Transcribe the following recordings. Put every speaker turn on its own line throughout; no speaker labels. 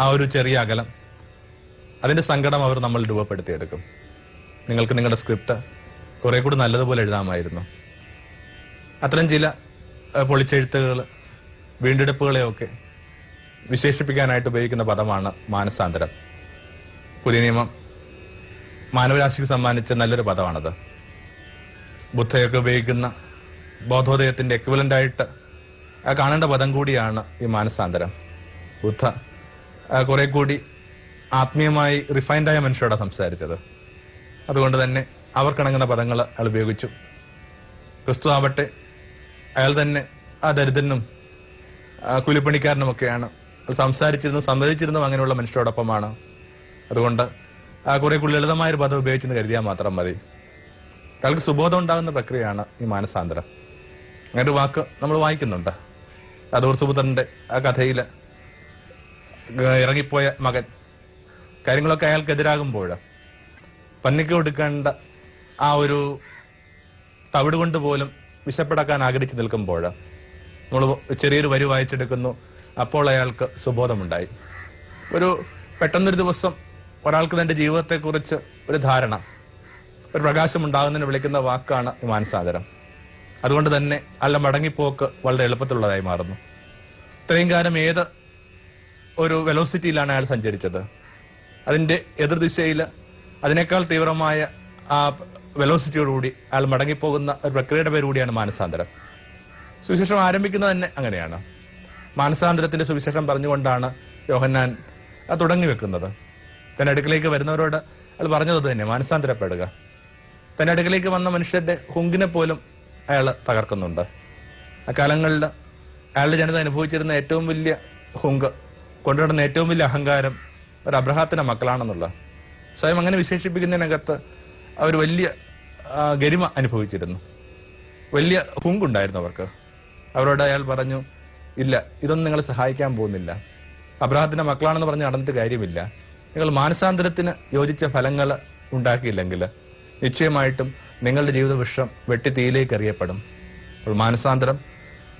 ആ ഒരു ചെറിയ അകലം. അതിന്റെ സങ്കടം അവർ നമ്മൾ രൂപപ്പെടുത്തിയെടുക്കും. നിങ്ങൾക്ക് നിങ്ങളുടെ സ്ക്രിപ്റ്റ് കുറെ കൂടി നല്ലതുപോലെ എഴുതാമായിരുന്നു. അത്തരം ചില പൊളിച്ചെഴുത്തുകൾ വീണ്ടെടുപ്പുകളെയൊക്കെ വിശേഷിപ്പിക്കാനായിട്ട് ഉപയോഗിക്കുന്ന പദമാണ് മാനസാന്തരം. പുതിയ നിയമം മാനവരാശിക്ക് സമ്മാനിച്ച നല്ലൊരു പദമാണത്. ബുദ്ധയൊക്കെ ഉപയോഗിക്കുന്ന ബോധോദയത്തിന്റെ എക്വലന്റ് ആയിട്ട് കാണേണ്ട പദം കൂടിയാണ് ഈ മാനസാന്തരം. ബുദ്ധ കുറെ കൂടി ആത്മീയമായി ആയ മനുഷ്യരോടാണ് സംസാരിച്ചത്. അതുകൊണ്ട് തന്നെ അവർക്കിണങ്ങുന്ന പദങ്ങൾ അയാൾ ഉപയോഗിച്ചു. ക്രിസ്തു ആവട്ടെ അയാൾ തന്നെ ആ ദരിദ്രനും കൂലിപ്പണിക്കാരനുമൊക്കെയാണ്. സംസാരിച്ചിരുന്ന സംവദിച്ചിരുന്നു അങ്ങനെയുള്ള മനുഷ്യരോടൊപ്പമാണ്. അതുകൊണ്ട് ആ കുറെ കൂടി ലളിതമായ ഒരു പദം ഉപയോഗിച്ചെന്ന് കരുതിയാൽ മാത്രം മതി. അയാൾക്ക് സുബോധം ഉണ്ടാകുന്ന പ്രക്രിയയാണ് ഈ മാനസാന്തരം. അങ്ങനെ ഒരു വാക്ക് നമ്മൾ വായിക്കുന്നുണ്ട്. അതോർ സുപുത്രന്റെ ആ കഥയിൽ ഇറങ്ങിപ്പോയ മകൻ. കാര്യങ്ങളൊക്കെ അയാൾക്കെതിരാകുമ്പോൾ പന്നിക്ക് കൊടുക്കേണ്ട ആ ഒരു തവിട് കൊണ്ട് പോലും വിശപ്പെടക്കാൻ ആഗ്രഹിച്ചു നിൽക്കുമ്പോൾ നമ്മൾ ചെറിയൊരു വരി വായിച്ചെടുക്കുന്നു. അപ്പോൾ അയാൾക്ക് സുബോധമുണ്ടായി. ഒരു പെട്ടെന്നൊരു ദിവസം ഒരാൾക്ക് തന്റെ ജീവിതത്തെക്കുറിച്ച് ഒരു ധാരണ ഒരു പ്രകാശം ഉണ്ടാകുന്നതിന് വിളിക്കുന്ന വാക്കാണ് മാനസാഗരം അതുകൊണ്ട് തന്നെ അല്ല മടങ്ങിപ്പോക്ക് വളരെ എളുപ്പത്തിലുള്ളതായി മാറുന്നു. ഇത്രയും കാലം ഏത് ഒരു വെലോസിറ്റിയിലാണ് അയാൾ സഞ്ചരിച്ചത്. അതിന്റെ എതിർദിശയിൽ അതിനേക്കാൾ തീവ്രമായ ആ വെലോസിറ്റിയോടുകൂടി അയാൾ മടങ്ങിപ്പോകുന്ന ഒരു പ്രക്രിയയുടെ പേരുകൂടിയാണ് മാനസാന്തരം. സുവിശേഷം ആരംഭിക്കുന്നത് തന്നെ അങ്ങനെയാണ്. മാനസാന്തരത്തിന്റെ സുവിശേഷം പറഞ്ഞുകൊണ്ടാണ് യോഹന്നാൻ തുടങ്ങി വെക്കുന്നത്. തന്റെ അടുക്കിലേക്ക് വരുന്നവരോട് അയാൾ പറഞ്ഞത് തന്നെ മാനസാന്തരപ്പെടുക. തന്റെ അടുക്കിലേക്ക് വന്ന മനുഷ്യരുടെ ഹുങ്കിനെ പോലും അയാൾ തകർക്കുന്നുണ്ട്. അക്കാലങ്ങളിൽ അയാളുടെ ജനത അനുഭവിച്ചിരുന്ന ഏറ്റവും വലിയ ഹുങ്ക് കൊണ്ടുവരുന്ന ഏറ്റവും വലിയ അഹങ്കാരം ഒരു അബ്രഹാത്തിന്റെ മക്കളാണെന്നുള്ള. സ്വയം അങ്ങനെ വിശേഷിപ്പിക്കുന്നതിനകത്ത് അവർ വലിയ ഗരിമ അനുഭവിച്ചിരുന്നു. വലിയ ഹുങ്കുണ്ടായിരുന്നു അവർക്ക്. അവരോട് അയാൾ പറഞ്ഞു ഇല്ല ഇതൊന്നും നിങ്ങൾ സഹായിക്കാൻ പോകുന്നില്ല. അബ്രഹത്തിന്റെ മക്കളാണെന്ന് പറഞ്ഞ് നടന്നിട്ട് കാര്യമില്ല. നിങ്ങൾ മാനസാന്തരത്തിന് യോജിച്ച ഫലങ്ങൾ ഉണ്ടാക്കിയില്ലെങ്കിൽ നിശ്ചയമായിട്ടും നിങ്ങളുടെ ജീവിത വിഷം വെട്ടി തീയിലേക്ക് എറിയപ്പെടും. മാനസാന്തരം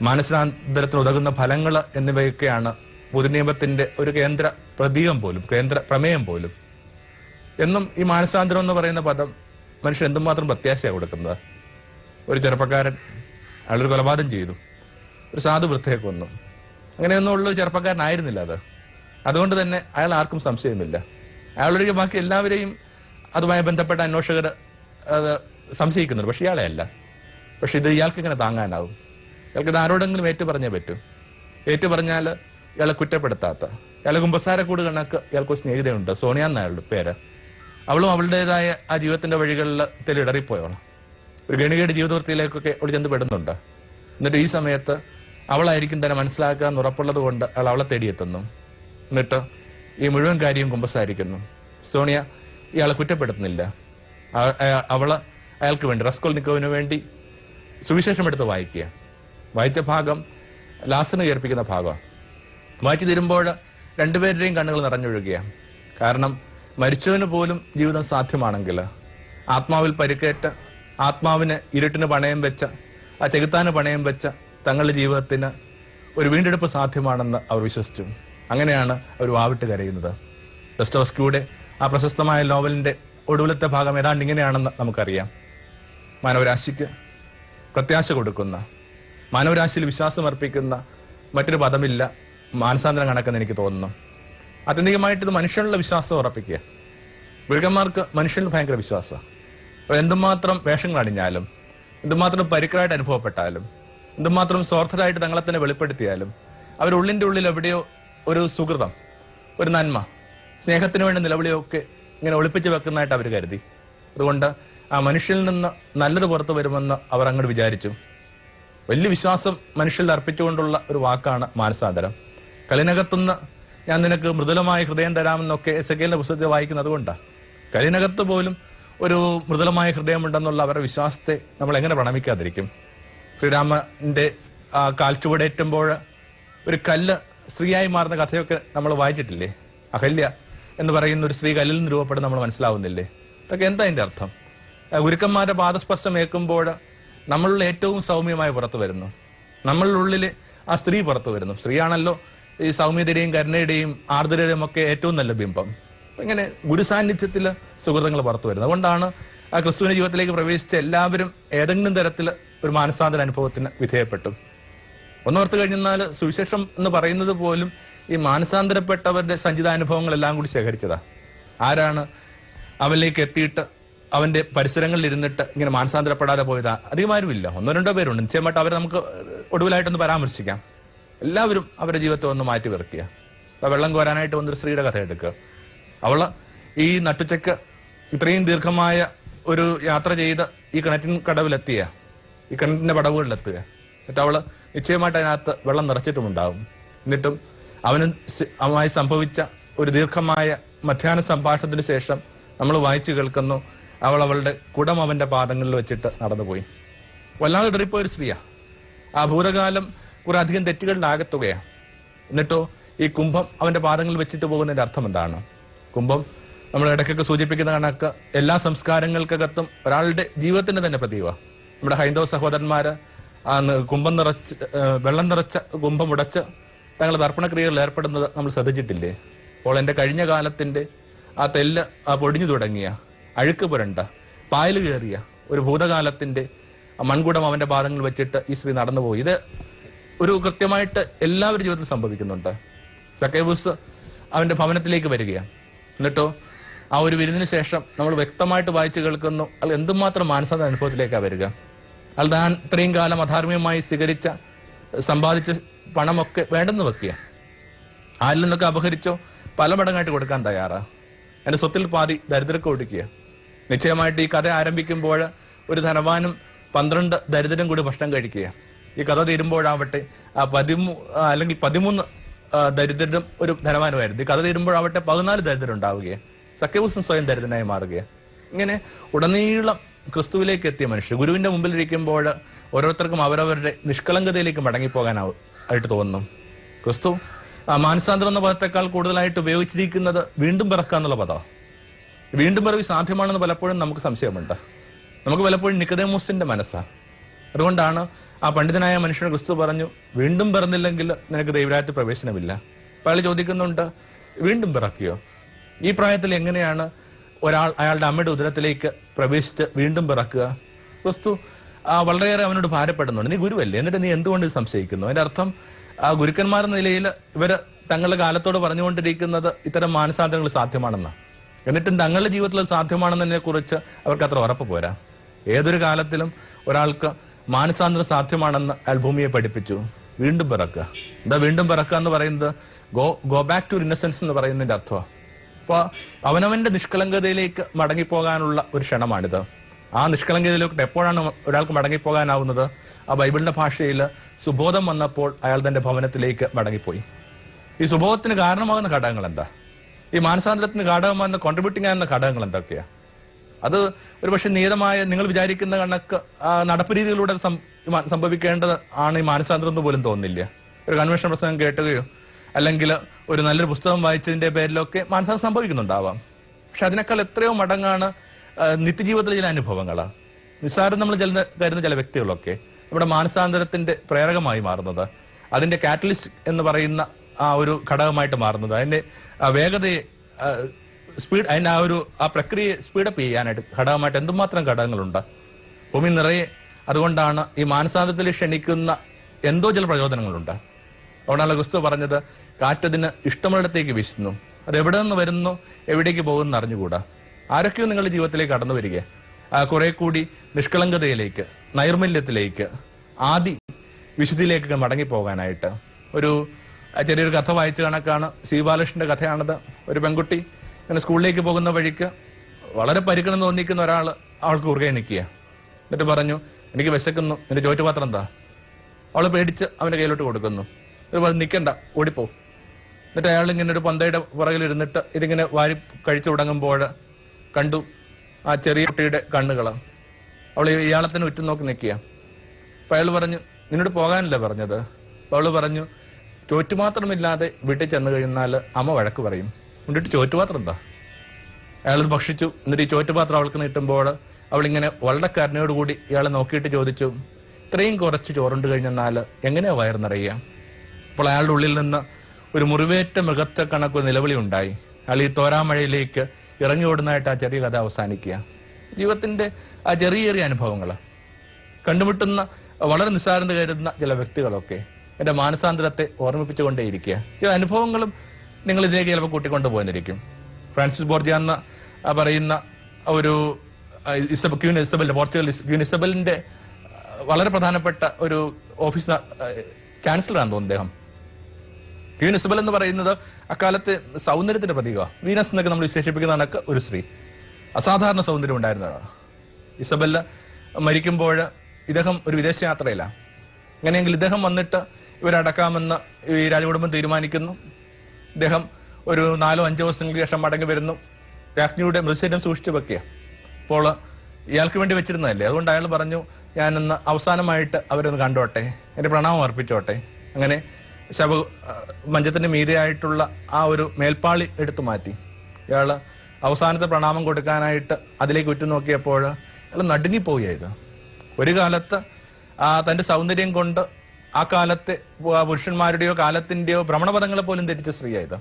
മാനസാന്തരത്തിന് ഉതകുന്ന ഫലങ്ങൾ എന്നിവയൊക്കെയാണ് പുതുനിയമത്തിന്റെ ഒരു കേന്ദ്ര പ്രതീകം പോലും കേന്ദ്ര പ്രമേയം പോലും. എന്നും ഈ മാനസാന്തരം എന്ന് പറയുന്ന പദം മനുഷ്യൻ എന്തുമാത്രം പ്രത്യാശയാണ് കൊടുക്കുന്നത്? ഒരു ചെറുപ്പക്കാരൻ അയാളൊരു കൊലപാതകം ചെയ്തു. ഒരു സാധു വൃദ്ധയെ കൊന്നു ഒരു ചെറുപ്പക്കാരനായിരുന്നില്ല അത്. അതുകൊണ്ട് തന്നെ അയാൾ ആർക്കും സംശയമില്ല. അയാളൊഴികെ ബാക്കി എല്ലാവരെയും അതുമായി ബന്ധപ്പെട്ട അന്വേഷകർ അത് സംശയിക്കുന്നുണ്ട്. പക്ഷെ ഇയാളെ അല്ല. പക്ഷെ ഇത് ഇയാൾക്ക് ഇങ്ങനെ താങ്ങാനാവും. ഇയാൾക്ക് ഇത് ആരോടെങ്കിലും ഏറ്റു പറഞ്ഞേ പറ്റൂ. ഏറ്റു പറഞ്ഞാൽ ഇയാളെ കുറ്റപ്പെടുത്താത്ത. ഇയാളെ കുമ്പസാരക്കൂട് കണക്ക് ഇയാൾക്ക് സ്നേഹിതയുണ്ട്. സോണിയ എന്നയാളുടെ പേര്. അവളും അവളുടേതായ ആ ജീവിതത്തിന്റെ വഴികളിൽ തെളിയിടറിപ്പോയോളാം ഒരു ഗണികയുടെ ജീവിതവൃത്തിയിലേക്കൊക്കെ അവൾ ചെന്ന് പെടുന്നുണ്ട്. എന്നിട്ട് ഈ സമയത്ത് അവളായിരിക്കും തന്നെ മനസ്സിലാക്കുക എന്ന് ഉറപ്പുള്ളത് കൊണ്ട് അയാൾ അവളെ തേടിയെത്തുന്നു. എന്നിട്ട് ഈ മുഴുവൻ കാര്യവും കുമ്പസാരിക്കുന്നു. സോണിയ ഇയാളെ കുറ്റപ്പെടുത്തുന്നില്ല. അവൾ അയാൾക്ക് വേണ്ടി റസ്കോൾ നിക്കോവിന് വേണ്ടി സുവിശേഷം എടുത്ത് വായിക്കുക. വായിച്ച ഭാഗം ലാസിന് ചേർപ്പിക്കുന്ന ഭാഗമാണ്. വായിച്ചു തരുമ്പോൾ രണ്ടുപേരുടെയും കണ്ണുകൾ നിറഞ്ഞൊഴുകുകയാണ് കാരണം മരിച്ചവന് പോലും ജീവിതം സാധ്യമാണെങ്കിൽ ആത്മാവിൽ പരിക്കേറ്റ ആത്മാവിന് ഇരുട്ടിന് പണയം വെച്ച ആ ചെകുത്താന് പണയം വെച്ച തങ്ങളുടെ ജീവിതത്തിന് ഒരു വീണ്ടെടുപ്പ് സാധ്യമാണെന്ന് അവർ വിശ്വസിച്ചു. അങ്ങനെയാണ് അവർ വാവിട്ട് കരയുന്നത്. ഡസ്റ്റോസ്കിയുടെ ആ പ്രശസ്തമായ നോവലിന്റെ ഒടുവിലത്തെ ഭാഗം ഏതാണ്ട് ഇങ്ങനെയാണെന്ന് നമുക്കറിയാം. മാനവരാശിക്ക് പ്രത്യാശ കൊടുക്കുന്ന മാനവരാശിയിൽ വിശ്വാസമർപ്പിക്കുന്ന മറ്റൊരു പദമില്ല. മാനസാന്തരം കണക്കെന്ന് എനിക്ക് തോന്നുന്നു. ആത്യന്തികമായിട്ട് ഇത് മനുഷ്യനുള്ള വിശ്വാസം ഉറപ്പിക്കുക. മൃഗന്മാർക്ക് മനുഷ്യരിൽ ഭയങ്കര വിശ്വാസമാണ്. എന്തുമാത്രം വേഷങ്ങൾ അണിഞ്ഞാലും എന്തുമാത്രം പരിക്കറായിട്ട് അനുഭവപ്പെട്ടാലും എന്തുമാത്രം സ്വാർത്ഥരായിട്ട് തങ്ങളെ തന്നെ വെളിപ്പെടുത്തിയാലും അവരുള്ളിന്റെ ഉള്ളിൽ എവിടെയോ ഒരു സുഹൃതം ഒരു നന്മ സ്നേഹത്തിന് വേണ്ടി നിലവിളിയൊക്കെ ഇങ്ങനെ ഒളിപ്പിച്ച് വെക്കുന്നതായിട്ട് അവർ കരുതി. അതുകൊണ്ട് ആ മനുഷ്യനിൽ നിന്ന് നല്ലത് പുറത്തു വരുമെന്ന് അവർ അങ്ങോട്ട് വിചാരിച്ചു. വലിയ വിശ്വാസം മനുഷ്യരിൽ അർപ്പിച്ചുകൊണ്ടുള്ള ഒരു വാക്കാണ് മാനസാന്തരം. കളിനകത്തുനിന്ന് ഞാൻ നിനക്ക് മൃദുലമായ ഹൃദയം തരാമെന്നൊക്കെ എസ് എ പുസ്തകത്തിൽ വായിക്കുന്നത് കൊണ്ടാണ് കളിനകത്ത് പോലും ഒരു മൃദുലമായ ഹൃദയമുണ്ടെന്നുള്ള അവരുടെ വിശ്വാസത്തെ നമ്മൾ എങ്ങനെ പ്രണമിക്കാതിരിക്കും? ശ്രീരാമന്റെ കാൽച്ചുവടേറ്റുമ്പോൾ ഒരു കല്ല് സ്ത്രീയായി മാറുന്ന കഥയൊക്കെ നമ്മൾ വായിച്ചിട്ടില്ലേ? അഹല്യ എന്ന് പറയുന്ന ഒരു സ്ത്രീ കല്ലിൽ നിന്ന് രൂപപ്പെടുന്ന നമ്മൾ മനസ്സിലാവുന്നില്ലേ? അതൊക്കെ എന്താ അതിന്റെ അർത്ഥം? ഗുരുക്കന്മാരുടെ പാദസ്പർശം ഏൽക്കുമ്പോൾ നമ്മളിൽ ഏറ്റവും സൗമ്യമായി പുറത്തു വരുന്നു. നമ്മളുടെ ഉള്ളിൽ ആ സ്ത്രീ പുറത്തു വരുന്നു. സ്ത്രീയാണല്ലോ ഈ സൗമ്യതയുടെയും കരുണയുടെയും ആർദ്രതയുടെയും ഒക്കെ ഏറ്റവും നല്ല ബിംബം. ഇങ്ങനെ ഗുരുസാന്നിധ്യത്തിൽ സുഹൃത്തുക്കൾ പുറത്തു വരുന്നത്. അതുകൊണ്ടാണ് ആ ക്രിസ്തുവിന്റെ ജീവിതത്തിലേക്ക് പ്രവേശിച്ച എല്ലാവരും ഏതെങ്കിലും തരത്തിൽ ഒരു മാനസാന്തര അനുഭവത്തിന് വിധേയപ്പെട്ടു. ഒന്നോർത്ത് കഴിഞ്ഞാൽ സുവിശേഷം എന്ന് പറയുന്നത് പോലും ഈ മാനസാന്തരപ്പെട്ടവരുടെ സഞ്ചിതാനുഭവങ്ങളെല്ലാം കൂടി ശേഖരിച്ചതാ. ആരാണ് അവനിലേക്ക് എത്തിയിട്ട് അവന്റെ പരിസരങ്ങളിൽ ഇരുന്നിട്ട് ഇങ്ങനെ മാനസാന്തരപ്പെടാതെ പോയതാ? അധികമാരും ഇല്ല ഒന്നോ രണ്ടോ പേരുണ്ട്. നിശ്ചയമായിട്ട് അവരെ നമുക്ക് ഒടുവിലായിട്ടൊന്ന് പരാമർശിക്കാം. എല്ലാവരും അവരുടെ ജീവിതത്തെ ഒന്ന് മാറ്റി വെറുക്കുക ഇപ്പൊ വെള്ളം കോരാനായിട്ട് വന്നൊരു സ്ത്രീയുടെ കഥ എടുക്കുക. അവൾ ഈ നട്ടുച്ചക്ക് ഇത്രയും ദീർഘമായ ഒരു യാത്ര ചെയ്ത് ഈ കിണറ്റിൻ കടവിലെത്തിയ ഈ കിണറ്റിന്റെ പടവുകളിലെത്തുക. എന്നിട്ട് അവൾ നിശ്ചയമായിട്ട് അതിനകത്ത് വെള്ളം നിറച്ചിട്ടുമുണ്ടാവും. എന്നിട്ടും അവന് അവനുമായി സംഭവിച്ച ഒരു ദീർഘമായ മധ്യാഹ്ന സംഭാഷണത്തിന് ശേഷം നമ്മൾ വായിച്ചു കേൾക്കുന്നു അവൾ അവളുടെ കുടം അവന്റെ പാദങ്ങളിൽ വെച്ചിട്ട് നടന്നുപോയി. വല്ലാതെ ഇടറിപ്പോയൊരു സ്ത്രീയാ. ആ ഭൂതകാലം കുറെ അധികം തെറ്റുകളുടെ ആകത്തുകയാണ് എന്നിട്ടോ ഈ കുംഭം അവന്റെ പാദങ്ങളിൽ വെച്ചിട്ട് പോകുന്നതിന്റെ അർത്ഥം എന്താണ്? കുംഭം നമ്മൾ ഇടയ്ക്കൊക്കെ സൂചിപ്പിക്കുന്ന കണക്ക് എല്ലാ സംസ്കാരങ്ങൾക്കകത്തും ഒരാളുടെ ജീവിതത്തിന്റെ തന്നെ പ്രതീവ നമ്മുടെ ഹൈന്ദവ സഹോദരന്മാര് കുംഭം നിറച്ച് വെള്ളം നിറച്ച കുംഭം ഉടച്ച് തങ്ങളുടെ തർപ്പണക്രിയകളിൽ ഏർപ്പെടുന്നത് നമ്മൾ ശ്രദ്ധിച്ചിട്ടില്ലേ? അപ്പോൾ എന്റെ കഴിഞ്ഞ കാലത്തിന്റെ ആ തെല്ല് ആ പൊടിഞ്ഞു തുടങ്ങിയ അഴുക്ക് പുരണ്ട പായൽ കയറിയ ഒരു ഭൂതകാലത്തിന്റെ മൺകുടം അവന്റെ പാദങ്ങൾ വെച്ചിട്ട് ഈ സ്ത്രീ നടന്നുപോയി. ഇത് ഒരു കൃത്യമായിട്ട് എല്ലാവരുടെ ജീവിതത്തിൽ സംഭവിക്കുന്നുണ്ട്. സക്കേബൂസ് അവന്റെ ഭവനത്തിലേക്ക് വരികയാണ്. എന്നിട്ടോ ആ ഒരു വിരുന്നിന് ശേഷം നമ്മൾ വ്യക്തമായിട്ട് വായിച്ചു കേൾക്കുന്നു. അത് എന്തുമാത്രം മാനസിക അനുഭവത്തിലേക്കാണ് വരിക. അത് താൻ ഇത്രയും കാലം അധാർമ്മികമായി സ്വീകരിച്ച സമ്പാദിച്ച പണമൊക്കെ വേണ്ടെന്ന് വെക്കുക. ആരിൽ നിന്നൊക്കെ അപഹരിച്ചോ പല മടങ്ങായിട്ട് കൊടുക്കാൻ തയ്യാറാ. എന്റെ സ്വത്തിൽ പാതി ദരിദ്രക്ക് കൊടുക്കുക. നിശ്ചയമായിട്ട് ഈ കഥ ആരംഭിക്കുമ്പോൾ ഒരു ധനവാനും പന്ത്രണ്ട് ദരിദ്രം കൂടി ഭക്ഷണം കഴിക്കുക. ഈ കഥ തീരുമ്പോഴാവട്ടെ ആ പതിമൂ അല്ലെങ്കിൽ പതിമൂന്ന് ദരിദ്രരും ഒരു ധനവാനുമായിരുന്നു. ഈ കഥ തീരുമ്പോഴാവട്ടെ പതിനാല് ദരിദ്രം ഉണ്ടാവുകയാണ് സഖ്യവൂസം സ്വയം ദരിദ്രനായി മാറുകയെ. ഇങ്ങനെ ഉടനീളം ക്രിസ്തുവിലേക്ക് എത്തിയ മനുഷ്യർ ഗുരുവിന്റെ മുമ്പിൽ ഇരിക്കുമ്പോൾ ഓരോരുത്തർക്കും അവരവരുടെ നിഷ്കളങ്കതയിലേക്ക് മടങ്ങിപ്പോകാനാവും ആയിട്ട് തോന്നുന്നു. ക്രിസ്തു മാനസാന്തരം എന്ന പദത്തെക്കാൾ കൂടുതലായിട്ട് ഉപയോഗിച്ചിരിക്കുന്നത് വീണ്ടും പിറക്കുക എന്നുള്ള പദമാണ് വീണ്ടും പിറവി സാധ്യമാണെന്ന് പലപ്പോഴും നമുക്ക് സംശയമുണ്ട്. നമുക്ക് പലപ്പോഴും നിക്കതേമൂസിന്റെ മനസ്സാണ് അതുകൊണ്ടാണ് ആ പണ്ഡിതനായ മനുഷ്യന് ക്രിസ്തു പറഞ്ഞു വീണ്ടും പിറന്നില്ലെങ്കിൽ നിനക്ക് ദൈവരാജ്യത്തിൽ പ്രവേശനമില്ല. അപ്പൊ അയാൾ ചോദിക്കുന്നുണ്ട് വീണ്ടും പിറക്കിയോ? ഈ പ്രായത്തിൽ എങ്ങനെയാണ് ഒരാൾ അയാളുടെ അമ്മയുടെ ഉദരത്തിലേക്ക് പ്രവേശിച്ച് വീണ്ടും പിറക്കുക? ക്രിസ്തു വളരെയേറെ അവനോട് ഭാരപ്പെടുന്നുണ്ട്. നീ ഗുരുവല്ലേ? എന്നിട്ട് നീ എന്തുകൊണ്ട് സംശയിക്കുന്നു? അതിന്റെ അർത്ഥം ആ ഗുരുക്കന്മാർ എന്ന നിലയിൽ ഇവർ തങ്ങളുടെ കാലത്തോട് പറഞ്ഞുകൊണ്ടിരിക്കുന്നത് ഇത്തരം മാനസാന്തരങ്ങൾ സാധ്യമാണെന്ന്. എന്നിട്ടും തങ്ങളുടെ ജീവിതത്തിൽ സാധ്യമാണെന്നതിനെ കുറിച്ച് അവർക്ക് അത്ര ഉറപ്പ് പോരാ. ഏതൊരു കാലത്തിലും ഒരാൾക്ക് മാനസാന്തരം സാധ്യമാണെന്ന് അയാൾ പഠിപ്പിച്ചു. വീണ്ടും പിറക്കുക. എന്താ വീണ്ടും പിറക്കുക എന്ന് പറയുന്നത്? Go go back to innocence എന്ന് പറയുന്നതിന്റെ അർത്ഥമാണ് അപ്പൊ അവനവന്റെ നിഷ്കളങ്കതയിലേക്ക് മടങ്ങിപ്പോകാനുള്ള ഒരു ക്ഷണമാണിത്. ആ നിഷ്കളങ്കതയിലേക്ക് എപ്പോഴാണ് ഒരാൾക്ക് മടങ്ങിപ്പോകാനാവുന്നത്? ആ ബൈബിളിന്റെ ഭാഷയിൽ സുബോധം വന്നപ്പോൾ അയാൾ തന്റെ ഭവനത്തിലേക്ക് മടങ്ങിപ്പോയി. ഈ സുബോധത്തിന് കാരണമാകുന്ന ഘടകങ്ങൾ എന്താ ഈ മാനസാന്തരത്തിന് ഘടകമാകുന്ന കോൺട്രിബ്യൂട്ടിംഗ് ആകുന്ന ഘടകങ്ങൾ എന്തൊക്കെയാ? അത് ഒരു പക്ഷെ നിയതമായ നിങ്ങൾ വിചാരിക്കുന്ന കണക്ക് നടപ്പ് രീതികളിലൂടെ സംഭവിക്കേണ്ടത് ആണ് ഈ മാനസാന്തരം എന്ന് പോലും തോന്നില്ല. ഒരു കൺവെൻഷൻ പ്രസംഗം കേട്ടുകയോ അല്ലെങ്കിൽ ഒരു നല്ലൊരു പുസ്തകം വായിച്ചതിന്റെ പേരിലൊക്കെ മാനസാന്തരം സംഭവിക്കുന്നുണ്ടാവാം. പക്ഷെ അതിനേക്കാൾ എത്രയോ മടങ്ങാണ് നിത്യജീവിതത്തിലെ ചില അനുഭവങ്ങളാണ് നിസ്സാരം നമ്മൾ ചെല്ലുന്ന കരുതുന്ന ചില വ്യക്തികളൊക്കെ നമ്മുടെ മാനസാന്തരത്തിന്റെ പ്രേരകമായി മാറുന്നത് അതിന്റെ കാറ്റലിസ്റ്റ് എന്ന് പറയുന്ന ആ ഒരു ഘടകമായിട്ട് മാറുന്നത് അതിന്റെ വേഗതയെ സ്പീഡ് അതിന്റെ ആ ഒരു ആ പ്രക്രിയ സ്പീഡപ്പ് ചെയ്യാനായിട്ട് ഘടകമായിട്ട് എന്തുമാത്രം ഘടകങ്ങളുണ്ട്? ഭൂമി നിറയെ അതുകൊണ്ടാണ് ഈ മാനസാന്തത്തിൽ ക്ഷണിക്കുന്ന എന്തോ ചില പ്രചോദനങ്ങളുണ്ട്. അതുകൊണ്ടാണ് ക്രിസ്തു പറഞ്ഞത് കാറ്റതിന് ഇഷ്ടമുള്ളിടത്തേക്ക് വീശുന്നു. അത് എവിടെ നിന്ന് വരുന്നു എവിടേക്ക് പോകുന്നു അറിഞ്ഞുകൂടാ. ആരൊക്കെയോ നിങ്ങളുടെ ജീവിതത്തിലേക്ക് കടന്നു വരിക കുറെ കൂടി നിഷ്കളങ്കതയിലേക്ക് നൈർമല്യത്തിലേക്ക് ആദി വിശുദ്ധിയിലേക്ക് മടങ്ങിപ്പോകാനായിട്ട്. ഒരു ചെറിയൊരു കഥ വായിച്ചു കണക്കാണ് ശ്രീബാലകൃഷ്ണന്റെ ബാലകൃഷ്ണന്റെ കഥയാണത്. ഒരു പെൺകുട്ടി ഇങ്ങനെ സ്കൂളിലേക്ക് പോകുന്ന വഴിക്ക് വളരെ പരിക്കണം തോന്നിക്കുന്ന ഒരാൾ അവൾക്ക് കുറുകെ നിൽക്കുക. എന്നിട്ട് പറഞ്ഞു എനിക്ക് വിശക്കുന്നു. നിന്റെ ചോറ്റുപാത്രം എന്താ? അവൾ പേടിച്ച് അവന്റെ കയ്യിലോട്ട് കൊടുക്കുന്നു. എന്നിട്ട് നിൽക്കണ്ട ഓടിപ്പോ. എന്നിട്ട് അയാൾ ഇങ്ങനെ ഒരു പന്തയുടെ പുറകിൽ ഇരുന്നിട്ട് ഇതിങ്ങനെ വാരി കഴിച്ചു തുടങ്ങുമ്പോൾ കണ്ടു ആ ചെറിയ കുട്ടിയുടെ കണ്ണുകൾ അവൾ ഇയാളെ തന്നെ ഉറ്റു നോക്കി നിൽക്കുക. അപ്പൊ അയാൾ പറഞ്ഞു നിന്നോട് പോകാനല്ലേ പറഞ്ഞത്? അവൾ പറഞ്ഞു ചോറ്റുപാത്രമില്ലാതെ വീട്ടിൽ ചെന്ന് കഴിഞ്ഞാൽ അമ്മ വഴക്ക് പറയും. എന്നിട്ട് ചോറ്റുപാത്രം എന്താ അയാൾ ഭക്ഷിച്ചു. എന്നിട്ട് ഈ ചോറ്റുപാത്രം അവൾക്ക് നീട്ടുമ്പോൾ അവളിങ്ങനെ വളരെ കരുണയോടുകൂടി ഇയാളെ നോക്കിയിട്ട് ചോദിച്ചു ഇത്രയും കുറച്ച് ചോറുണ്ട് കഴിഞ്ഞെന്നാൽ എങ്ങനെയാ വയർ നിറയുക? അപ്പോൾ അയാളുടെ ഉള്ളിൽ നിന്ന് ഒരു മുറിവേറ്റ മൃഗത്തെ കണക്കൊരു നിലവിളി ഉണ്ടായി. അയാൾ ഈ തോരാമഴയിലേക്ക് ഇറങ്ങി ഓടുന്നതായിട്ട് ആ ചെറിയ കഥ അവസാനിക്കുക. ജീവിതത്തിന്റെ ആ ചെറിയ ചെറിയ അനുഭവങ്ങൾ. കണ്ടുമുട്ടുന്ന വളരെ നിസ്സാരത കരുതുന്ന ചില വ്യക്തികളൊക്കെ എന്റെ മാനസാന്തരത്തെ ഓർമ്മിപ്പിച്ചുകൊണ്ടേയിരിക്കുക. ചില അനുഭവങ്ങളും നിങ്ങൾ ഇതിലേക്ക് ചിലപ്പോൾ കൂട്ടിക്കൊണ്ടു ഫ്രാൻസിസ് ബോർജിയ എന്ന പറയുന്ന ഒരു ഇസബ ക്യൂൻ ഇസബലിന്റെ പോർച്ചുഗൽ ക്യൂൻ ഇസബലിന്റെ വളരെ പ്രധാനപ്പെട്ട ഒരു ഓഫീസ് ചാൻസലറാണ് തോന്നുന്നു അദ്ദേഹം ക്യൂൻ ഇസബൽ എന്ന് പറയുന്നത് അക്കാലത്ത് സൗന്ദര്യത്തിന്റെ പ്രതീകമാണ് വീനസ് എന്നൊക്കെ നമ്മൾ വിശേഷിപ്പിക്കുന്ന ഒരു സ്ത്രീ. അസാധാരണ സൗന്ദര്യം ഉണ്ടായിരുന്നതാണ്. ഇസബല്ല മരിക്കുമ്പോൾ ഇദ്ദേഹം ഒരു വിദേശ യാത്രയിലാണ് അങ്ങനെയെങ്കിൽ ഇദ്ദേഹം വന്നിട്ട് ഇവരടക്കാമെന്ന് ഈ രാജകുടുംബം തീരുമാനിക്കുന്നു. ഇദ്ദേഹം ഒരു നാലോ അഞ്ചോ ദിവസങ്ങൾക്ക് ശേഷം മടങ്ങി വരുന്നു. രാജ്ഞിയുടെ മൃതശരീരം സൂക്ഷിച്ചു വെക്കുക. അപ്പോൾ ഇയാൾക്ക് വേണ്ടി വെച്ചിരുന്നതല്ലേ? അതുകൊണ്ട് അയാൾ പറഞ്ഞു ഞാനൊന്ന് അവസാനമായിട്ട് അവരൊന്ന് കണ്ടോട്ടെ. എന്റെ പ്രണാമം അർപ്പിച്ചോട്ടെ. അങ്ങനെ ശവ മഞ്ചത്തിന്റെ മീതെയായിട്ടുള്ള ആ ഒരു മേൽപ്പാളി എടുത്തു മാറ്റി. ഇയാൾ അവസാനത്തെ പ്രണാമം കൊടുക്കാനായിട്ട് അതിലേക്ക് ഉറ്റുനോക്കിയപ്പോൾ അയാൾ നടുങ്ങിപ്പോയത് ഒരു കാലത്ത് ആ തന്റെ സൗന്ദര്യം കൊണ്ട് ആ കാലത്തെ പുരുഷന്മാരുടെയോ കാലത്തിന്റെയോ ഭ്രമണപഥങ്ങളെ പോലും ധരിച്ച സ്ത്രീയായത്.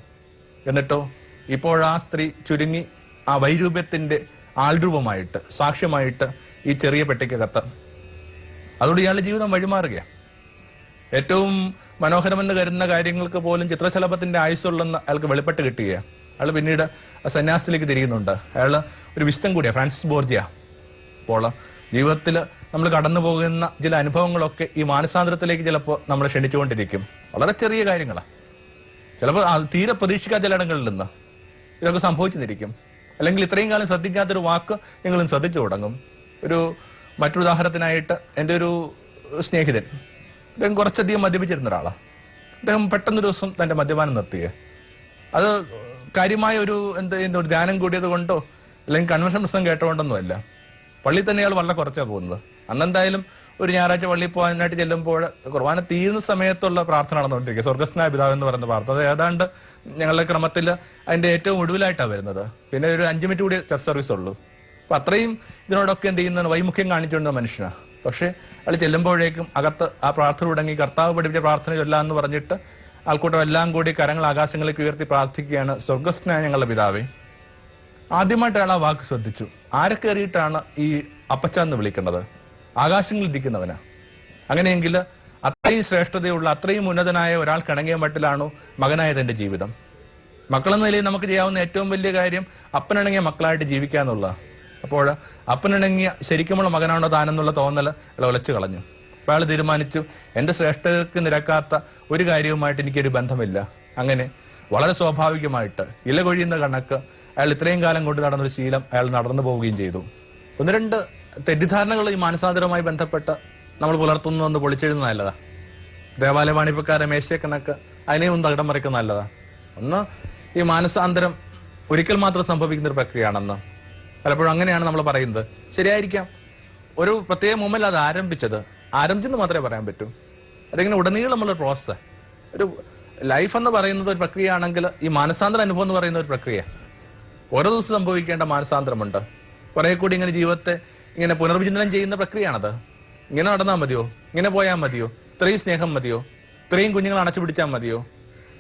എന്നിട്ടോ ഇപ്പോഴാ സ്ത്രീ ചുരുങ്ങി ആ വൈരൂപ്യത്തിന്റെ ആൾരൂപമായിട്ട് സാക്ഷ്യമായിട്ട് ഈ ചെറിയ പെട്ടിക്കകത്ത് അതോട് ഇയാളുടെ ജീവിതം വഴിമാറുകയാണ് ഏറ്റവും മനോഹരമെന്ന് കരുതുന്ന കാര്യങ്ങൾക്ക് പോലും ചിത്രശലഭത്തിന്റെ ആയുസുള്ളെന്ന് അയാൾക്ക് വെളിപ്പെട്ട് കിട്ടുക അയാൾ പിന്നീട് സന്യാസത്തിലേക്ക് തിരിയുന്നുണ്ട്. അയാൾ ഒരു വിശുദ്ധം കൂടിയാണ് ഫ്രാൻസിസ് ബോർജിയ. അപ്പോൾ ജീവിതത്തിൽ നമ്മൾ കടന്നു പോകുന്ന ചില അനുഭവങ്ങളൊക്കെ ഈ മാനസാന്തരത്തിലേക്ക് ചിലപ്പോൾ നമ്മൾ ക്ഷണിച്ചുകൊണ്ടിരിക്കും. വളരെ ചെറിയ കാര്യങ്ങളാണ് ചിലപ്പോൾ തീരെ പ്രതീക്ഷിക്കാത്ത ചിലയിടങ്ങളിൽ നിന്ന് ഇതൊക്കെ സംഭവിച്ചിരിക്കും. അല്ലെങ്കിൽ ഇത്രയും കാലം ശ്രദ്ധിക്കാത്തൊരു വാക്ക് നിങ്ങളും ശ്രദ്ധിച്ചു തുടങ്ങും. ഒരു മറ്റൊരു ഉദാഹരണത്തിനായിട്ട് എന്റെ ഒരു സ്നേഹിതൻ. അദ്ദേഹം കുറച്ചധികം മദ്യപിച്ചിരുന്ന ഒരാളാണ് അദ്ദേഹം പെട്ടെന്നൊരു ദിവസം തന്റെ മദ്യപാനം നിർത്തിയേ. അത് കാര്യമായ ഒരു എന്താ ഒരു ധ്യാനം കൂടിയത് കൊണ്ടോ അല്ലെങ്കിൽ കൺവെൻഷൻ പ്രശ്നം കേട്ടുകൊണ്ടൊന്നുമല്ല പള്ളി തന്നെ അയാൾ വളരെ കുറച്ചാണ് പോകുന്നത്. അന്നെന്തായാലും ഒരു ഞായറാഴ്ച പള്ളിയിൽ പോകാനായിട്ട് ചെല്ലുമ്പോൾ കുർബാന തീരുന്ന സമയത്തുള്ള പ്രാർത്ഥന നടന്നുകൊണ്ടിരിക്കുക സ്വർഗസ്നായ പിതാവ് എന്ന് പറയുന്ന വാർത്ത. അത് ഏതാണ്ട് ഞങ്ങളുടെ ക്രമത്തിൽ അതിന്റെ ഏറ്റവും ഒടുവിലായിട്ടാണ് വരുന്നത്. പിന്നെ ഒരു അഞ്ചു മിനിറ്റ് കൂടി ചർച്ച് സർവീസ് ഉള്ളൂ. അപ്പൊ അത്രയും ഇതിനോടൊക്കെ എന്ത് ചെയ്യുന്നതാണ്? വൈമുഖ്യം കാണിച്ചുകൊണ്ട മനുഷ്യനാണ് പക്ഷെ അയാൾ ചെല്ലുമ്പോഴേക്കും അകത്ത് ആ പ്രാർത്ഥന തുടങ്ങി കർത്താവ് പഠിപ്പിച്ച പ്രാർത്ഥന ചൊല്ലാന്ന് പറഞ്ഞിട്ട് ആൾക്കൂട്ടം എല്ലാം കൂടി കരങ്ങൾ ആകാശങ്ങളിലേക്ക് ഉയർത്തി പ്രാർത്ഥിക്കുകയാണ് സ്വർഗസ്നായ ഞങ്ങളുടെ പിതാവേ. ആദ്യമായിട്ട് അയാൾ ആ വാക്ക് ശ്രദ്ധിച്ചു. ആരെ കയറിയിട്ടാണ് ഈ അപ്പച്ച എന്ന് വിളിക്കേണ്ടത് ആകാശങ്ങളിൽ ഇരിക്കുന്നവനാ. അങ്ങനെയെങ്കിൽ അത്രയും ശ്രേഷ്ഠതയുള്ള അത്രയും ഉന്നതനായ ഒരാൾ കിണങ്ങിയ മട്ടിലാണോ മകനായ തന്റെ ജീവിതം? മക്കളെന്ന നിലയിൽ നമുക്ക് ചെയ്യാവുന്ന ഏറ്റവും വലിയ കാര്യം അപ്പനിണങ്ങിയ മക്കളായിട്ട് ജീവിക്കുക എന്നുള്ള അപ്പോൾ അപ്പനിണങ്ങിയ ശരിക്കുമുള്ള മകനാണോ താനെന്നുള്ള തോന്നൽ ഉലച്ചു കളഞ്ഞു. അയാൾ തീരുമാനിച്ചു എന്റെ ശ്രേഷ്ഠതയ്ക്ക് നിരക്കാത്ത ഒരു കാര്യവുമായിട്ട് എനിക്കൊരു ബന്ധമില്ല. അങ്ങനെ വളരെ സ്വാഭാവികമായിട്ട് ഇല കൊഴിയുന്ന കണക്ക് അയാൾ ഇത്രയും കാലം കൊണ്ട് നടന്നൊരു ശീലം അയാൾ നടന്നു പോവുകയും ചെയ്തു. ഒന്ന് രണ്ട് തെറ്റിദ്ധാരണകൾ ഈ മാനസാന്തരവുമായി ബന്ധപ്പെട്ട് നമ്മൾ പുലർത്തുന്നു എന്ന് പൊളിച്ചെഴുതുന്ന നല്ലതാ. ദേവാലയ വാണിപ്പക്കാരെ മേശയെ കണക്ക് അതിനെയും ഒന്ന് തകിടം മറിക്കുന്ന നല്ലതാ. ഒന്ന് ഈ മാനസാന്തരം ഒരിക്കൽ മാത്രം സംഭവിക്കുന്ന ഒരു പ്രക്രിയയാണെന്ന്. പലപ്പോഴും അങ്ങനെയാണ് നമ്മൾ പറയുന്നത്. ശരിയായിരിക്കാം. ഒരു പ്രത്യേക മൂമെന്റ് അത് ആരംഭിച്ചത്. ആരംഭിച്ചെന്ന് മാത്രമേ പറയാൻ പറ്റൂ. അതിങ്ങനെ ഉടനീളമുള്ള പ്രോസസ് ഒരു ലൈഫ് എന്ന് പറയുന്നത് ഒരു പ്രക്രിയ ആണെങ്കിൽ ഈ മാനസാന്തര അനുഭവം എന്ന് പറയുന്ന ഒരു പ്രക്രിയ. ഓരോ ദിവസം സംഭവിക്കേണ്ട മാനസാന്തരമുണ്ട്. കുറെ കൂടി ഇങ്ങനെ ജീവിതത്തെ ഇങ്ങനെ പുനർവിചിന്തനം ചെയ്യുന്ന പ്രക്രിയയാണത്. ഇങ്ങനെ നടന്നാൽ മതിയോ? ഇങ്ങനെ പോയാൽ മതിയോ? ഇത്രയും സ്നേഹം മതിയോ? ഇത്രയും കുഞ്ഞുങ്ങൾ അണച്ചു പിടിച്ചാൽ മതിയോ?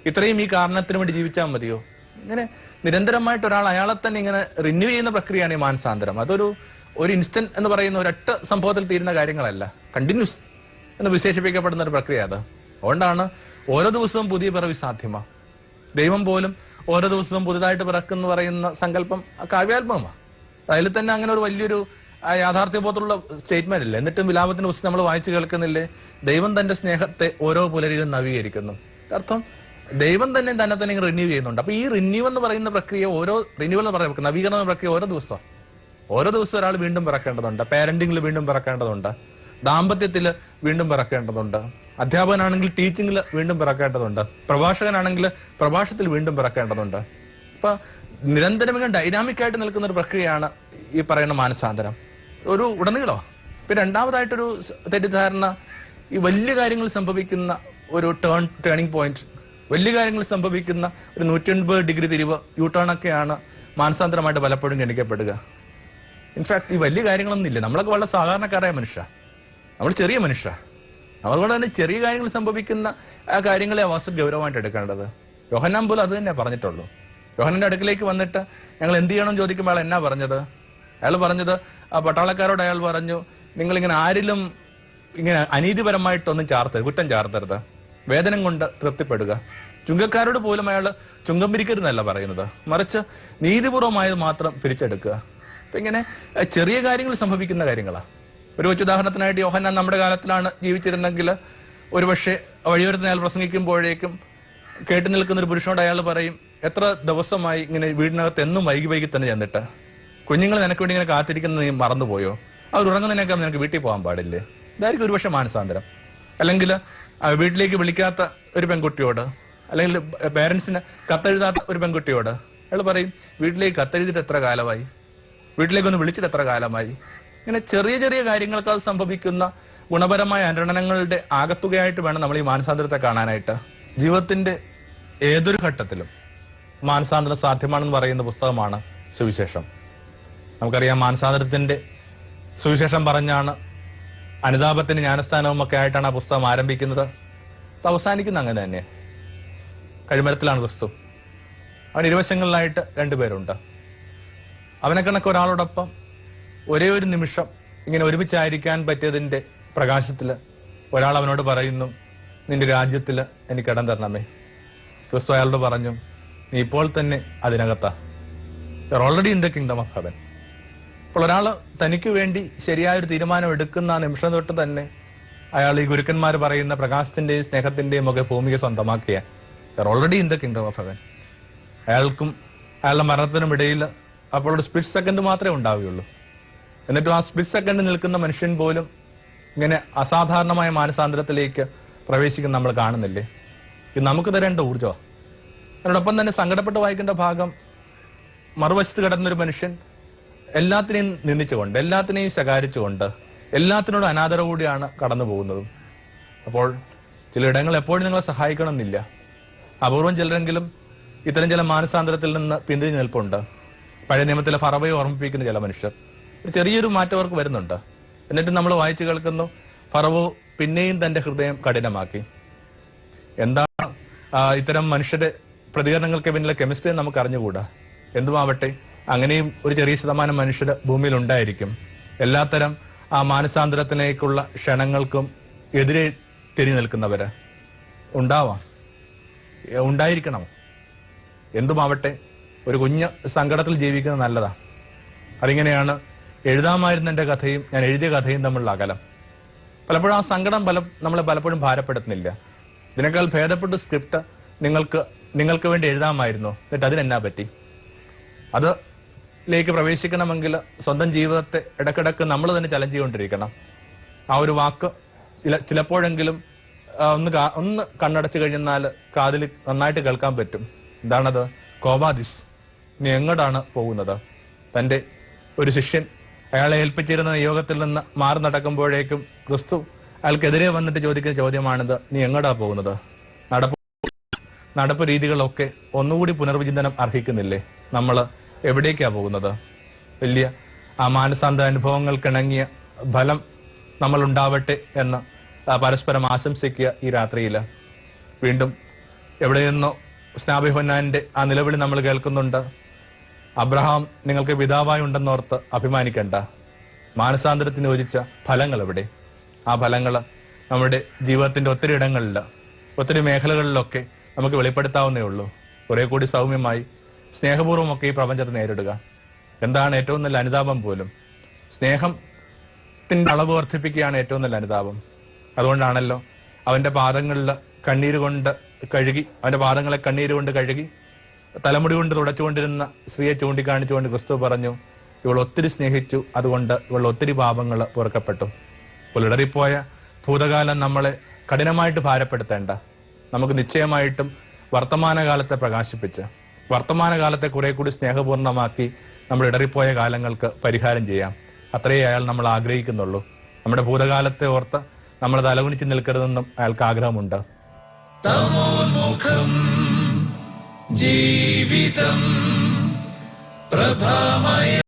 ഇത്രയും ഈ കാരണത്തിന് വേണ്ടി ജീവിച്ചാൽ മതിയോ? ഇങ്ങനെ നിരന്തരമായിട്ട് ഒരാൾ അയാളെ തന്നെ ഇങ്ങനെ റിന്യൂ ചെയ്യുന്ന പ്രക്രിയയാണ് ഈ മാനസാന്തരം. അതൊരു ഒരു ഇൻസ്റ്റന്റ് എന്ന് പറയുന്ന ഒരൊറ്റ സംഭവത്തിൽ തീരുന്ന കാര്യങ്ങളല്ല. കണ്ടിന്യൂസ് എന്ന് വിശേഷിപ്പിക്കപ്പെടുന്ന ഒരു പ്രക്രിയ അത്. അതുകൊണ്ടാണ് ഓരോ ദിവസവും പുതിയ പിറവി സാധ്യമാണ് ദൈവം പോലും ഓരോ ദിവസവും പുതുതായിട്ട് പിറക്കുന്നു പറയുന്ന സങ്കല്പം കാവ്യാത്മകമാണ് അതിൽ തന്നെ അങ്ങനെ ഒരു വലിയൊരു യാഥാർത്ഥ്യബോധമുള്ള സ്റ്റേറ്റ്മെന്റ് ഇല്ല എന്നിട്ടും വിലാപത്തിന്റെ പുസ്തകം നമ്മൾ വായിച്ചു കേൾക്കുന്നില്ലേ? ദൈവം തന്റെ സ്നേഹത്തെ ഓരോ പുലരിലും നവീകരിക്കുന്നു. അർത്ഥം ദൈവം തന്നെ തന്നെ തന്നെ റിന്യൂ ചെയ്യുന്നുണ്ട്. അപ്പൊ ഈ റിന്യൂ എന്ന് പറയുന്ന പ്രക്രിയ ഓരോ റിന്യൂവൽ എന്ന് പറയുന്ന നവീകരണ പ്രക്രിയ ഓരോ ദിവസം. ഓരോ ദിവസം ഒരാൾ വീണ്ടും പിറക്കേണ്ടതുണ്ട്. പാരന്റിംഗിൽ വീണ്ടും പിറക്കേണ്ടതുണ്ട്. ദാമ്പത്യത്തിൽ വീണ്ടും പിറക്കേണ്ടതുണ്ട്. അധ്യാപകനാണെങ്കിൽ ടീച്ചിങ്ങിൽ വീണ്ടും പിറക്കേണ്ടതുണ്ട്. പ്രഭാഷകനാണെങ്കിൽ പ്രഭാഷണത്തിൽ വീണ്ടും പിറക്കേണ്ടതുണ്ട്. അപ്പൊ നിരന്തരം ഇങ്ങനെ ഡൈനാമിക് ആയിട്ട് നിൽക്കുന്ന ഒരു പ്രക്രിയയാണ് ഈ പറയുന്ന മാനസാന്തരം. ഒരു ഉടനീളം ഇപ്പൊ രണ്ടാമതായിട്ടൊരു തെറ്റിദ്ധാരണ ഈ വലിയ കാര്യങ്ങൾ സംഭവിക്കുന്ന ഒരു ടേൺ ടേണിംഗ് പോയിന്റ് വലിയ കാര്യങ്ങൾ സംഭവിക്കുന്ന ഒരു നൂറ്റി എൺപത് ഡിഗ്രി തിരിവ് യൂ ടേൺ ഒക്കെയാണ് മാനസാന്തരമായിട്ട് പലപ്പോഴും ഗണിക്കപ്പെടുക. ഇൻഫാക്ട് ഈ വലിയ കാര്യങ്ങളൊന്നും ഇല്ല. നമ്മളൊക്കെ വളരെ സാധാരണക്കാരായ മനുഷ്യ. നമ്മൾ ചെറിയ മനുഷ്യ. അതുകൊണ്ട് തന്നെ ചെറിയ കാര്യങ്ങൾ സംഭവിക്കുന്ന ആ കാര്യങ്ങളെ വാസ്തു ഗൗരവമായിട്ട് എടുക്കേണ്ടത്. യോഹന്നാൻ പോലും അത് തന്നെ പറഞ്ഞിട്ടുള്ളൂ. യോഹനന്റെ അടുക്കിലേക്ക് വന്നിട്ട് ഞങ്ങൾ എന്ത് ചെയ്യണം ചോദിക്കുമ്പോൾ എന്നാ പറഞ്ഞത്? അയാൾ പറഞ്ഞത് ആ പട്ടാളക്കാരോട് അയാൾ പറഞ്ഞു നിങ്ങൾ ഇങ്ങനെ ആരിലും ഇങ്ങനെ അനീതിപരമായിട്ടൊന്നും ചാർത്തരുത് കുറ്റം ചാർത്തരുത്. വേദനം കൊണ്ട് തൃപ്തിപ്പെടുക. ചുങ്കക്കാരോട് പോലും അയാൾ ചുങ്കം പിരിക്കരുതെന്നല്ല പറയുന്നത്. മറിച്ച് നീതിപൂർവമായത് മാത്രം പിരിച്ചെടുക്കുക. അപ്പൊ ഇങ്ങനെ ചെറിയ കാര്യങ്ങൾ സംഭവിക്കുന്ന കാര്യങ്ങളാ. ഒരു കൊച്ചു ഉദാഹരണത്തിനായിട്ട് യോഹന്നാൻ നമ്മുടെ കാലത്തിലാണ് ജീവിച്ചിരുന്നെങ്കിൽ ഒരുപക്ഷെ വഴിയോരത്തിന് അയാൾ പ്രസംഗിക്കുമ്പോഴേക്കും കേട്ടു നിൽക്കുന്ന ഒരു പുരുഷനോട് അയാൾ പറയും എത്ര ദിവസമായി ഇങ്ങനെ വീടിനകത്ത് എന്നും വൈകി വൈകി തന്നെ ചെന്നിട്ട്? കുഞ്ഞുങ്ങൾ നിനക്ക് വേണ്ടി ഇങ്ങനെ കാത്തിരിക്കുന്നത് നീ മറന്നുപോയോ? അവർ ഉറങ്ങുന്നതിനേക്കാൾ നിനക്ക് വീട്ടിൽ പോകാൻ പാടില്ലേ? ഇതായിരിക്കും ഒരുപക്ഷെ മാനസാന്തരം. അല്ലെങ്കിൽ വീട്ടിലേക്ക് വിളിക്കാത്ത ഒരു പെൺകുട്ടിയോട് അല്ലെങ്കിൽ പേരൻസിന് കത്തെഴുതാത്ത ഒരു പെൺകുട്ടിയോട് അയാൾ പറയും വീട്ടിലേക്ക് കത്തെഴുതിയിട്ട് എത്ര കാലമായി? വീട്ടിലേക്കൊന്ന് വിളിച്ചിട്ട് എത്ര കാലമായി? ഇങ്ങനെ ചെറിയ ചെറിയ കാര്യങ്ങൾക്കാൾ സംഭവിക്കുന്ന ഗുണപരമായ അനുരണനങ്ങളുടെ ആകത്തുകയായിട്ട് വേണം നമ്മൾ ഈ മാനസാന്തരത്തെ കാണാനായിട്ട്. ജീവിതത്തിന്റെ ഏതൊരു ഘട്ടത്തിലും മാനസാന്തരം സാധ്യമാണെന്ന് പറയുന്ന പുസ്തകമാണ് സുവിശേഷം. നമുക്കറിയാം മാനസാന്തരത്തിന്റെ സുവിശേഷം പറഞ്ഞാണ് അനുതാപത്തിന് ജ്ഞാനസ്ഥാനവും ഒക്കെ ആയിട്ടാണ് ആ പുസ്തകം ആരംഭിക്കുന്നത്. അത് അവസാനിക്കുന്ന അങ്ങനെ തന്നെ. കഴിമരത്തിലാണ് ക്രിസ്തു. അവൻ ഇരുവശങ്ങളിലായിട്ട് രണ്ടുപേരുണ്ട് അവനെ കണക്ക് ഒരാളോടൊപ്പം ഒരേ ഒരു നിമിഷം ഇങ്ങനെ ഒരുമിച്ചായിരിക്കാൻ പറ്റിയതിന്റെ പ്രകാശത്തിൽ ഒരാൾ അവനോട് പറയുന്നു നിന്റെ രാജ്യത്തിൽ എനിക്ക് ഇടം തരണമേ. ക്രിസ്തു അയാളോട് പറഞ്ഞു നീ ഇപ്പോൾ തന്നെ അതിനകത്താ. Already in the kingdom of heaven അപ്പോൾ ഒരാൾ തനിക്ക് വേണ്ടി ശരിയായ ഒരു തീരുമാനം എടുക്കുന്ന ആ നിമിഷം തൊട്ട് തന്നെ അയാൾ ഈ ഗുരുക്കന്മാർ പറയുന്ന പ്രകാശത്തിന്റെയും സ്നേഹത്തിന്റെയും ഒക്കെ ഭൂമിക സ്വന്തമാക്കിയ already in the kingdom of heaven അയാൾക്കും അയാളുടെ മരണത്തിനും ഇടയിൽ അപ്പോൾ ഒരു സ്പ്ലിറ്റ് സെക്കൻഡ് മാത്രമേ ഉണ്ടാവുകയുള്ളൂ. എന്നിട്ടും ആ സ്പ്ലിറ്റ് സെക്കൻഡ് നിൽക്കുന്ന മനുഷ്യൻ പോലും ഇങ്ങനെ അസാധാരണമായ മാനസാന്തരത്തിലേക്ക് പ്രവേശിക്കുന്ന നമ്മൾ കാണുന്നില്ലേ? ഇത് നമുക്ക് തരേണ്ട ഊർജമാണ് അതിനോടൊപ്പം തന്നെ സങ്കടപ്പെട്ട് വായിക്കേണ്ട ഭാഗം മറുവശത്ത് കിടന്നൊരു മനുഷ്യൻ എല്ലാത്തിനെയും നിന്ദിച്ചുകൊണ്ട് എല്ലാത്തിനെയും ശകാരിച്ചുകൊണ്ട് എല്ലാത്തിനോടും അനാദരവോടെയാണ് കടന്നു പോകുന്നതും. അപ്പോൾ ചിലയിടങ്ങൾ എപ്പോഴും നിങ്ങളെ സഹായിക്കണമെന്നില്ല. അപൂർവം ചിലരെങ്കിലും ഇത്തരം ചില മാനസാന്തരത്തിൽ നിന്ന് പിന്തിരിഞ്ഞു നിൽപ്പുണ്ട്. പഴയ നിയമത്തിലെ ഫറവയെ ഓർമ്മിപ്പിക്കുന്ന ചില മനുഷ്യർ. ഒരു ചെറിയൊരു മാറ്റം അവർക്ക് വരുന്നുണ്ട്. എന്നിട്ട് നമ്മൾ വായിച്ചു കേൾക്കുന്നു ഫറവോ പിന്നെയും തന്റെ ഹൃദയം കഠിനമാക്കി. എന്താണ് ഇത്തരം മനുഷ്യരുടെ പ്രതികരണങ്ങൾക്ക് പിന്നിലെ കെമിസ്ട്രി നമുക്ക് അറിഞ്ഞുകൂടാ എന്തുമാവട്ടെ അങ്ങനെയും ഒരു ചെറിയ ശതമാനം മനുഷ്യർ ഭൂമിയിൽ ഉണ്ടായിരിക്കും. എല്ലാത്തരം ആ മാനസാന്തരത്തിലേക്കുള്ള ക്ഷണങ്ങൾക്കും എതിരെ തിരി നിൽക്കുന്നവര് ഉണ്ടാവാം. ഉണ്ടായിരിക്കണം. എന്തുമാവട്ടെ ഒരു കുഞ്ഞ് സങ്കടത്തിൽ ജീവിക്കുന്നത് നല്ലതാ. അതിങ്ങനെയാണ് എഴുതാമായിരുന്ന എന്റെ കഥയും ഞാൻ എഴുതിയ കഥയും തമ്മിലുള്ള അകലം. പലപ്പോഴും ആ സങ്കടം പല നമ്മളെ പലപ്പോഴും ഭാരപ്പെടുത്തുന്നില്ല. ഇതിനേക്കാൾ ഭേദപ്പെട്ട സ്ക്രിപ്റ്റ് നിങ്ങൾക്ക് നിങ്ങൾക്ക് വേണ്ടി എഴുതാമായിരുന്നു. എന്നിട്ട് അതിനെന്നാ പറ്റി? അത് ലേക്ക് പ്രവേശിക്കണമെങ്കിൽ സ്വന്തം ജീവിതത്തെ ഇടക്കിടക്ക് നമ്മൾ തന്നെ ചലഞ്ച് ചെയ്തുകൊണ്ടിരിക്കണം. ആ ഒരു വാക്ക് ചില ചിലപ്പോഴെങ്കിലും ഒന്ന് ഒന്ന് കണ്ണടച്ചു കഴിഞ്ഞാൽ കാതിൽ നന്നായിട്ട് കേൾക്കാൻ പറ്റും. എന്താണത്? കോവാദിസ്. നീ എങ്ങോട്ടാണ് പോകുന്നത്? തന്റെ ഒരു ശിഷ്യൻ അയാളെ ഏൽപ്പിച്ചിരുന്ന യോഗത്തിൽ നിന്ന് മാറി നടക്കുമ്പോഴേക്കും ക്രിസ്തു അയാൾക്കെതിരെ വന്നിട്ട് ചോദിക്കുന്ന ചോദ്യമാണിത്. നീ എങ്ങോട്ടാ പോകുന്നത്? നടപ്പ് നടപ്പ് രീതികളൊക്കെ ഒന്നുകൂടി പുനർവിചിന്തനം അർഹിക്കുന്നില്ലേ? നമ്മൾ എവിടേക്കാ പോകുന്നത്? വലിയ ആ മാനസാന്ത അനുഭവങ്ങൾക്കിണങ്ങിയ ഫലം നമ്മൾ ഉണ്ടാവട്ടെ എന്ന് പരസ്പരം ആശംസിക്കുക ഈ രാത്രിയിൽ വീണ്ടും എവിടെ നിന്നോ സ്നാഭിഹന്നാന്റെ ആ നിലവിളി നമ്മൾ കേൾക്കുന്നുണ്ട്. അബ്രഹാം നിങ്ങൾക്ക് പിതാവായി ഉണ്ടെന്നോർത്ത് അഭിമാനിക്കണ്ട. മാനസാന്തരത്തിന് യോജിച്ച ഫലങ്ങൾ എവിടെ ആ ഫലങ്ങൾ നമ്മുടെ ജീവിതത്തിന്റെ ഒത്തിരി ഇടങ്ങളിൽ ഒത്തിരി മേഖലകളിലൊക്കെ നമുക്ക് വെളിപ്പെടുത്താവുന്നേ ഉള്ളൂ. കുറെ കൂടി സൗമ്യമായി സ്നേഹപൂർവമൊക്കെ ഈ പ്രപഞ്ചത്തെ നേരിടുക. എന്താണ് ഏറ്റവും നല്ല അനുതാപം പോലും? സ്നേഹത്തിന്റെ അളവ് വർദ്ധിപ്പിക്കുകയാണ് ഏറ്റവും നല്ല അനുതാപം. അതുകൊണ്ടാണല്ലോ അവന്റെ പാദങ്ങളിൽ കണ്ണീര് കൊണ്ട് കഴുകി അവന്റെ പാദങ്ങളെ കണ്ണീര് കൊണ്ട് കഴുകി തലമുടി കൊണ്ട് തുടച്ചുകൊണ്ടിരുന്ന സ്ത്രീയെ ചൂണ്ടിക്കാണിച്ചുകൊണ്ട് ക്രിസ്തു പറഞ്ഞു ഇവൾ ഒത്തിരി സ്നേഹിച്ചു അതുകൊണ്ട് ഇവൾ ഒത്തിരി പാപങ്ങൾ പുറക്കപ്പെട്ടു. അപ്പോൾ ഭൂതകാലം നമ്മളെ കഠിനമായിട്ട് ഭാരപ്പെടുത്തേണ്ട. നമുക്ക് നിശ്ചയമായിട്ടും വർത്തമാനകാലത്തെ പ്രകാശിപ്പിച്ച്. വർത്തമാനകാലത്തെ കുറെ കൂടി സ്നേഹപൂർണമാക്കി നമ്മൾ ഇടറിപ്പോയ കാലങ്ങൾക്ക് പരിഹാരം ചെയ്യാം. അത്രയേ അയാൾ നമ്മൾ ആഗ്രഹിക്കുന്നുള്ളൂ. നമ്മുടെ ഭൂതകാലത്തെ ഓർത്ത് നമ്മൾ തലകുനിച്ച് നിൽക്കരുതെന്നും അയാൾക്ക് ആഗ്രഹമുണ്ട്.
ജീവിതം പ്രഭാമയ